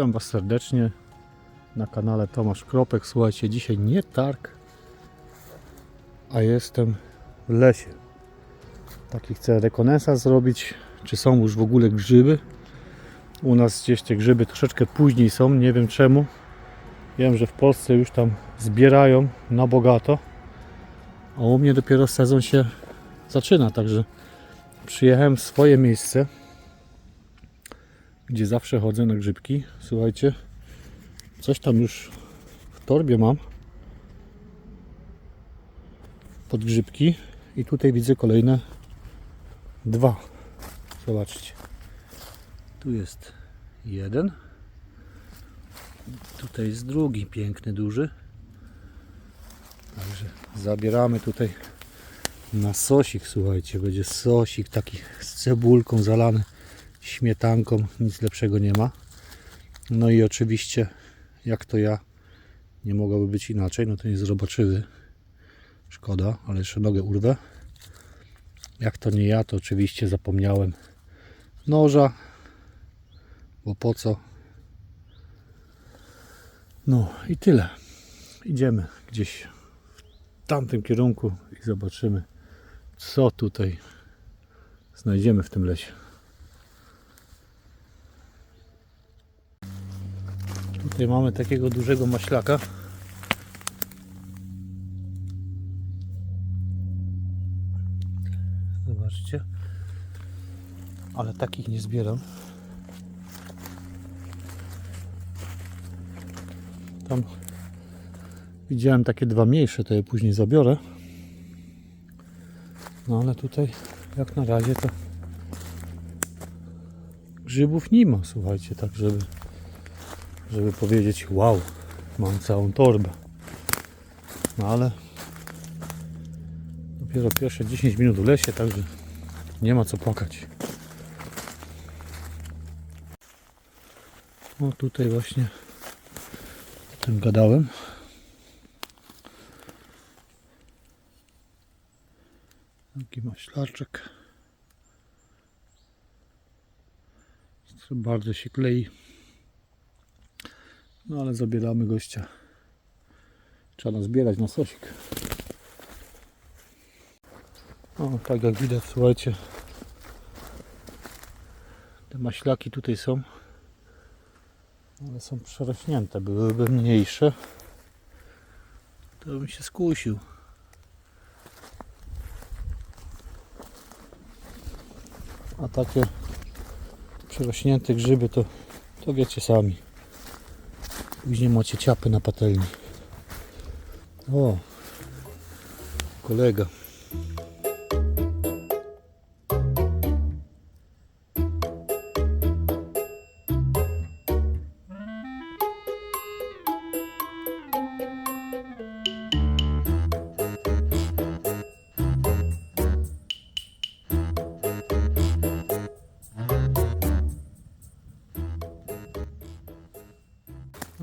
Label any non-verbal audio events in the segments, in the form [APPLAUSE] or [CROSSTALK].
Witam Was serdecznie na kanale Tomasz Kropek. Słuchajcie, dzisiaj nie targ, a jestem w lesie. Taki chcę rekonesans zrobić, czy są już w ogóle grzyby. U nas gdzieś te grzyby troszeczkę później są, nie wiem czemu. Wiem, że w Polsce już tam zbierają na bogato, a u mnie dopiero sezon się zaczyna, także przyjechałem w swoje miejsce gdzie zawsze chodzę na grzybki. Słuchajcie, coś tam już w torbie mam pod grzybki i tutaj widzę kolejne dwa. Zobaczcie. Tu jest jeden. Tutaj jest drugi piękny, duży. Także zabieramy tutaj na sosik, słuchajcie, będzie sosik taki z cebulką zalany śmietanką, nic lepszego nie ma. No i oczywiście, jak to ja, nie mogłoby być inaczej, no to jest zobaczyły. Szkoda, ale jeszcze nogę urwę. Jak to nie ja, to oczywiście zapomniałem noża, bo po co? No i tyle. Idziemy gdzieś w tamtym kierunku i zobaczymy, co tutaj znajdziemy w tym lesie. Tutaj mamy takiego dużego maślaka. Zobaczcie. Ale takich nie zbieram. Tam widziałem takie dwa mniejsze, to je później zabiorę. No ale tutaj jak na razie to grzybów nie ma, słuchajcie, tak żeby żeby powiedzieć wow, mam całą torbę. No ale dopiero pierwsze 10 minut w lesie, także nie ma co płakać. No tutaj właśnie o tym gadałem. Taki maślaczek. Bardzo się klei. No ale zabieramy gościa. Trzeba zbierać na sosik. O, tak jak widać, słuchajcie. Te maślaki tutaj są. Ale są przerośnięte. Byłyby mniejsze. To bym się skusił. A takie przerośnięte grzyby to, to wiecie sami. Później macie ciapy na patelni. O, kolega.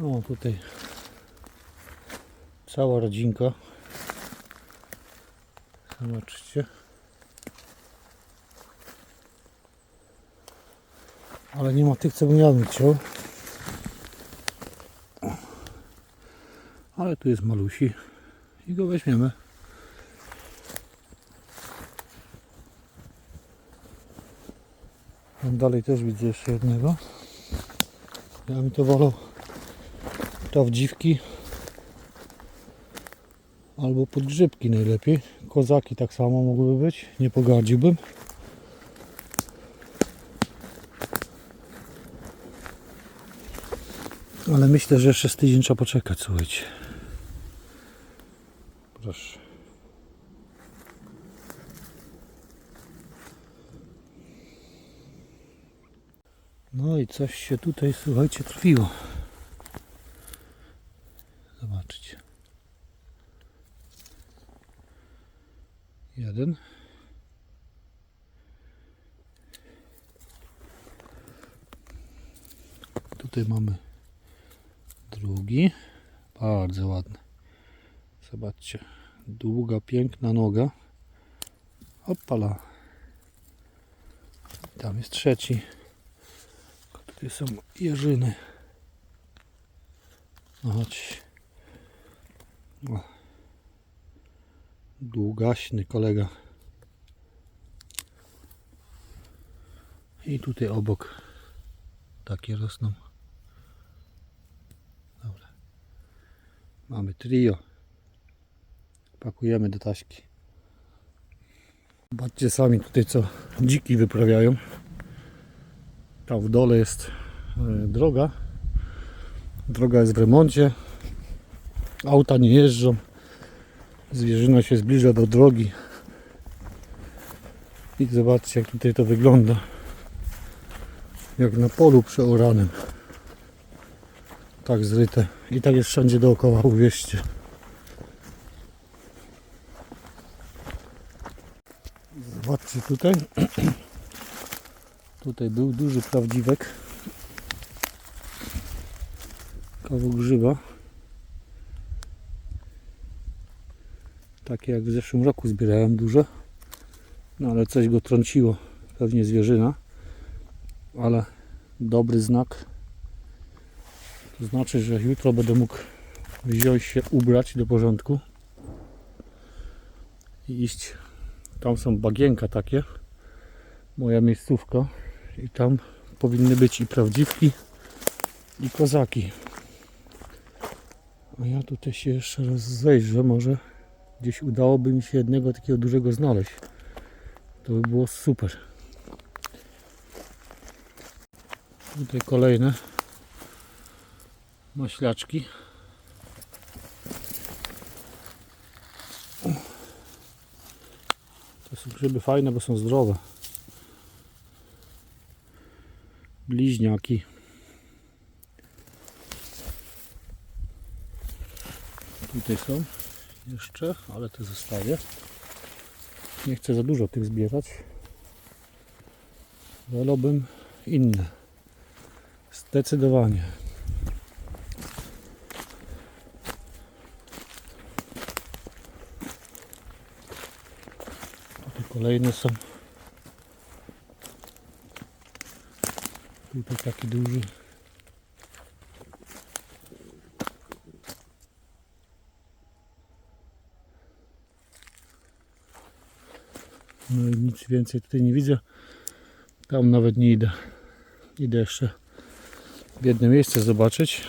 O, tutaj cała rodzinka. Zobaczcie. Ale nie ma tych, co bym ja bym. Ale tu jest malusi i go weźmiemy. Tam dalej też widzę jeszcze jednego. Ja mi to wolał prawdziwki albo podgrzybki najlepiej. Kozaki tak samo mogłyby być, nie pogardziłbym. Ale myślę, że jeszcze z tydzień trzeba poczekać, słuchajcie. Proszę. No i coś się tutaj, słuchajcie, trafiło. Jeden. Tutaj mamy drugi. Bardzo ładny. Zobaczcie. Długa, piękna noga. Opala. Tam jest trzeci. Tutaj są jeżyny. No chodź. Długaśny kolega. I tutaj obok takie rosną. Dobra. Mamy trio. Pakujemy do taśki. Zobaczcie sami tutaj co dziki wyprawiają. Tam w dole jest e, droga. Droga jest w remoncie. Auta nie jeżdżą. Zwierzyna się zbliża do drogi. I zobaczcie jak tutaj to wygląda. Jak na polu przeoranym. Tak zryte. I tak jest wszędzie dookoła, uwierzcie. Zobaczcie tutaj. [CLEARS THROAT] Tutaj był duży prawdziwek. Kawał grzyba. Takie jak w zeszłym roku zbierałem duże. No ale coś go trąciło. Pewnie zwierzyna. Ale dobry znak. To znaczy, że jutro będę mógł wziąć się, ubrać do porządku i iść. Tam są bagienka takie. Moja miejscówka. I tam powinny być i prawdziwki, i kozaki. A ja tutaj się jeszcze raz zejrzę. Może gdzieś udałoby mi się jednego takiego dużego znaleźć. To by było super. Tutaj kolejne maślaczki. To są grzyby fajne, bo są zdrowe. Bliźniaki. Tutaj są jeszcze, ale te zostawię. Nie chcę za dużo tych zbierać. Wolałbym inne. Zdecydowanie. Tutaj kolejne są. Tutaj taki duży. Nic więcej tutaj nie widzę. Tam nawet nie idę. Idę jeszcze w jedno miejsce zobaczyć.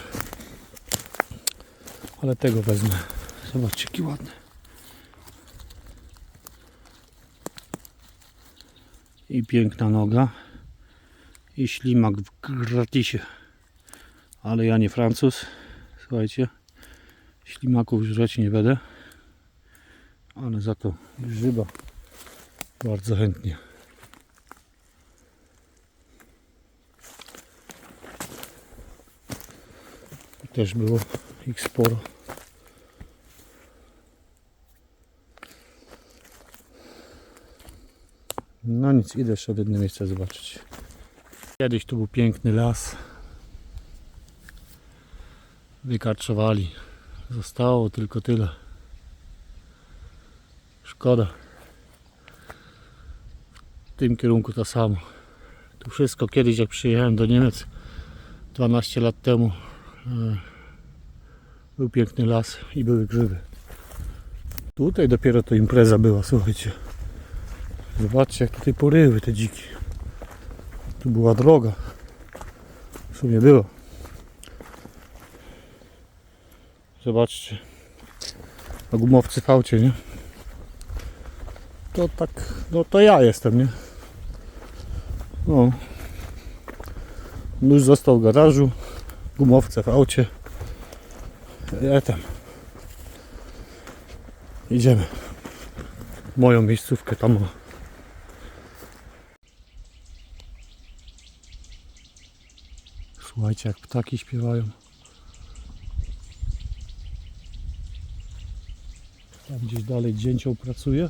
Ale tego wezmę. Zobaczcie, jaki ładny. I piękna noga. I ślimak w gratisie. Ale ja nie Francuz. Słuchajcie. Ślimaków żreć nie będę. Ale za to grzyba bardzo chętnie. Też było ich sporo. No nic, idę jeszcze w jedno miejsce zobaczyć. Kiedyś tu był piękny las. Wykarczowali. Zostało tylko tyle. Szkoda. Tym kierunku to samo. Tu wszystko kiedyś jak przyjechałem do Niemiec 12 lat temu e, był piękny las i były grzyby. Tutaj dopiero to impreza była, słuchajcie. Zobaczcie jak tutaj poryły te dziki. Tu była droga. W sumie było. Zobaczcie. Na gumowcy w aucie, nie? To tak, no to ja jestem, nie? No. Nóż został w garażu. Gumowce w aucie. Ja tam. Idziemy. Moją miejscówkę tam. Słuchajcie, jak ptaki śpiewają. Tam gdzieś dalej dzięcioł pracuje.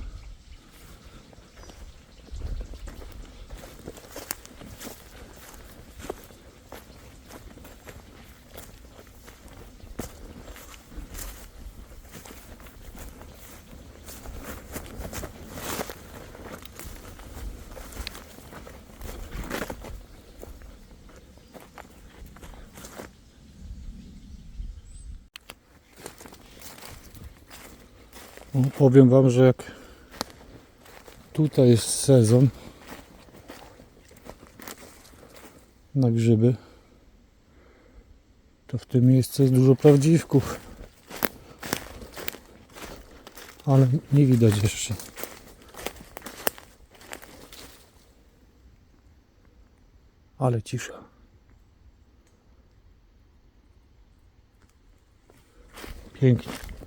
Powiem Wam, że jak tutaj jest sezon na grzyby, to w tym miejscu jest dużo prawdziwków. Ale nie widać jeszcze. Ale cisza. Pięknie.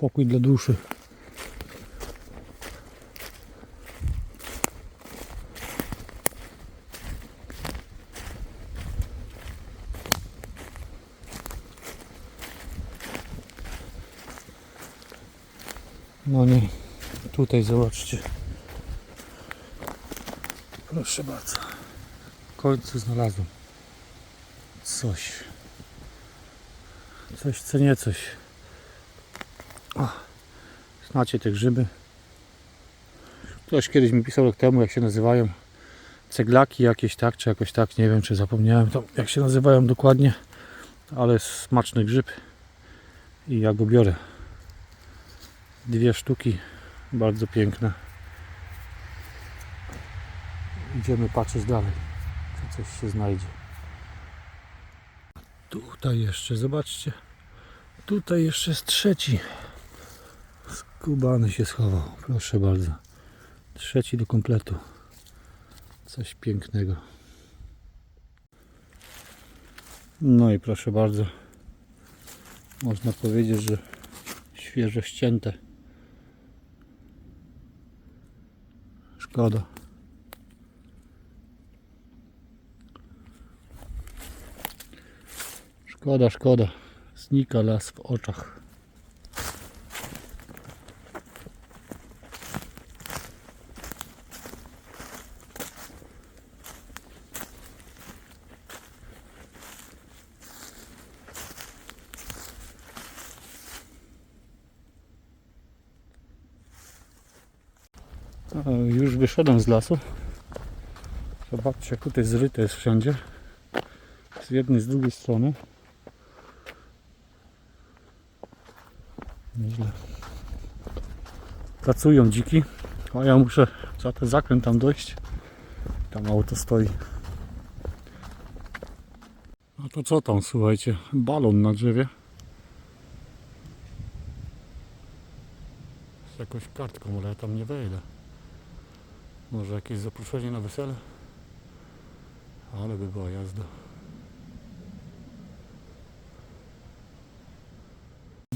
Spokój dla duszy. No nie, tutaj zobaczcie. Proszę bardzo. W końcu znalazłem coś. Coś co nie coś. O, znacie te grzyby. Ktoś kiedyś mi pisał rok temu, jak się nazywają ceglaki jakieś tak, czy jakoś tak, nie wiem, czy zapomniałem to, jak się nazywają dokładnie, ale smaczny grzyb i ja go biorę. Dwie sztuki, bardzo piękne. Idziemy patrzeć dalej, czy coś się znajdzie. Tutaj jeszcze, zobaczcie, tutaj jeszcze jest trzeci. Skubany się schował, proszę bardzo. Trzeci do kompletu. Coś pięknego. No i proszę bardzo. Można powiedzieć, że świeżo ścięte. Szkoda. Szkoda, szkoda. Znika las w oczach. Już wyszedłem z lasu. Zobaczcie, jak tutaj zryte jest wszędzie. Z jednej, z drugiej strony. Nieźle. Pracują dziki, a ja muszę za ten zakręt tam dojść. Tam auto stoi. A to co tam, słuchajcie? Balon na drzewie. Z jakąś kartką, ale ja tam nie wejdę. Może jakieś zaproszenie na wesele? Ale by była jazda.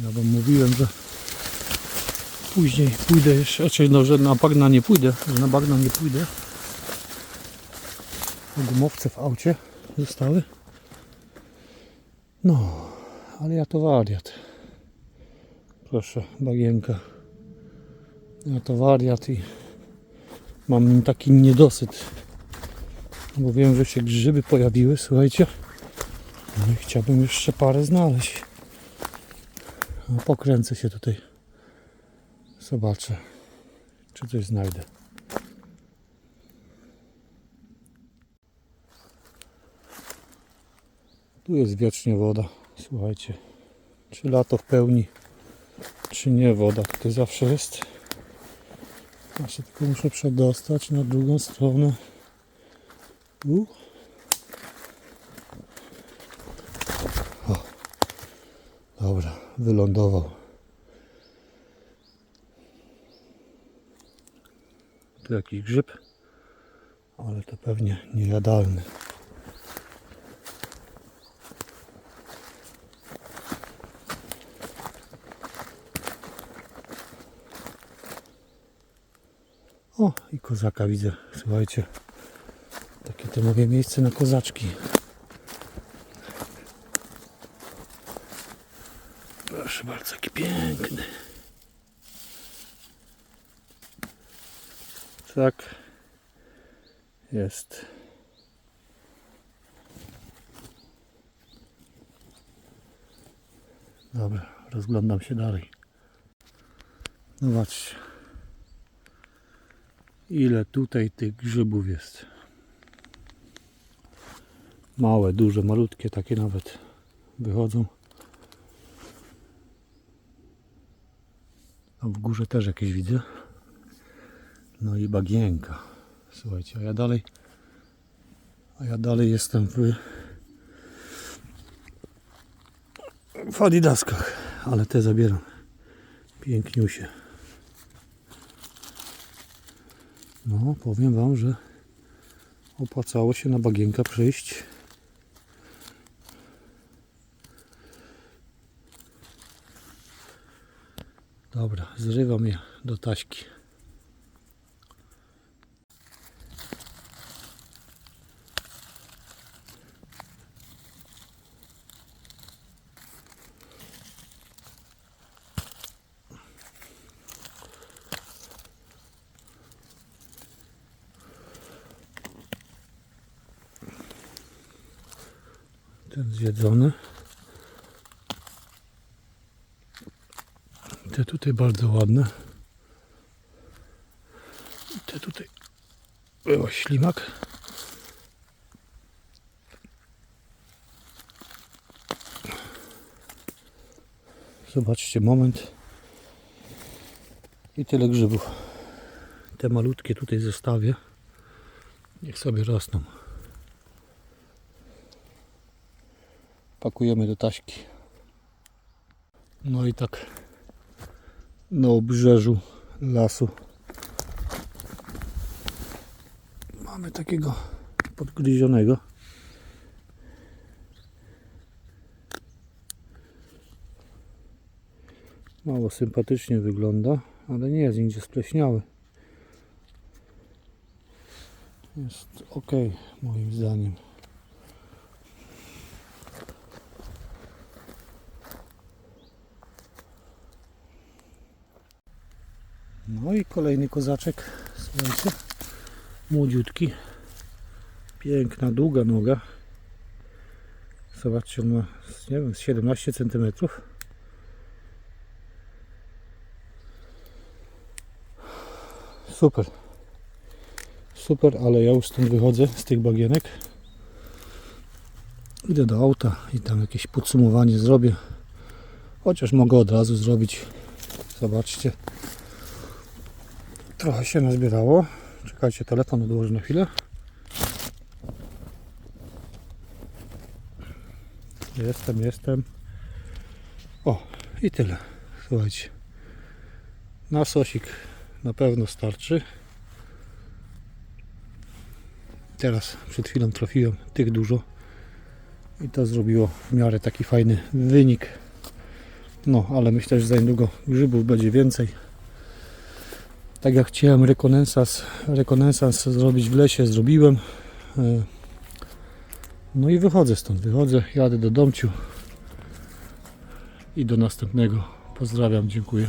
Ja wam mówiłem, że później pójdę jeszcze, raczej no, że na bagna nie pójdę, że na bagna nie pójdę. Gumowce w aucie zostały. No, ale ja to wariat. Proszę, bagienka. Ja to wariat i mam taki niedosyt. Bo wiem, że się grzyby pojawiły, słuchajcie. No i chciałbym jeszcze parę znaleźć. No, pokręcę się tutaj. Zobaczę, czy coś znajdę. Tu jest wiecznie woda. Słuchajcie, czy lato w pełni, czy nie woda tutaj zawsze jest. Ja się tylko muszę przedostać na drugą stronę. U. O. Dobra, wylądował. Tu jakiś grzyb, ale to pewnie niejadalny. O, i kozaka widzę, słuchajcie. Takie to moje miejsce na kozaczki. Proszę bardzo, jaki piękny. Tak jest. Dobra, rozglądam się dalej. Zobaczcie. Ile tutaj tych grzybów jest. Małe, duże, malutkie, takie nawet wychodzą. A w górze też jakieś widzę. No i bagienka. Słuchajcie, a ja dalej a ja dalej jestem w w Adidaskach, ale te zabieram. Piękniusie. No, powiem Wam, że opłacało się na bagienka przyjść. Dobra, zrywam je do taśki. Ten zjedzony. Te tutaj bardzo ładne. Te tutaj. O, ślimak. Zobaczcie, moment. I tyle grzybów. Te malutkie tutaj zostawię. Niech sobie rosną. Pakujemy do taśki. No i tak na obrzeżu lasu mamy takiego podgryzionego. Mało sympatycznie wygląda, ale nie jest nigdzie spleśniały. Jest ok, moim zdaniem. I kolejny kozaczek, słuchajcie, młodziutki, piękna, długa noga. Zobaczcie, on ma, nie wiem, z 17 cm. Super, super, ale ja już stąd wychodzę z tych bagienek. Idę do auta i tam jakieś podsumowanie zrobię. Chociaż mogę od razu zrobić. Zobaczcie. Trochę się nazbierało. Czekajcie, telefon odłożę na chwilę. Jestem, jestem. O, i tyle. Słuchajcie. Na sosik na pewno starczy. Teraz przed chwilą trafiłem tych dużo. I to zrobiło w miarę taki fajny wynik. No, ale myślę, że za niedługo grzybów będzie więcej tak jak chciałem rekonesans, rekonesans zrobić w lesie, zrobiłem. E, No i wychodzę stąd, wychodzę, jadę do domciu i do następnego. Pozdrawiam, dziękuję.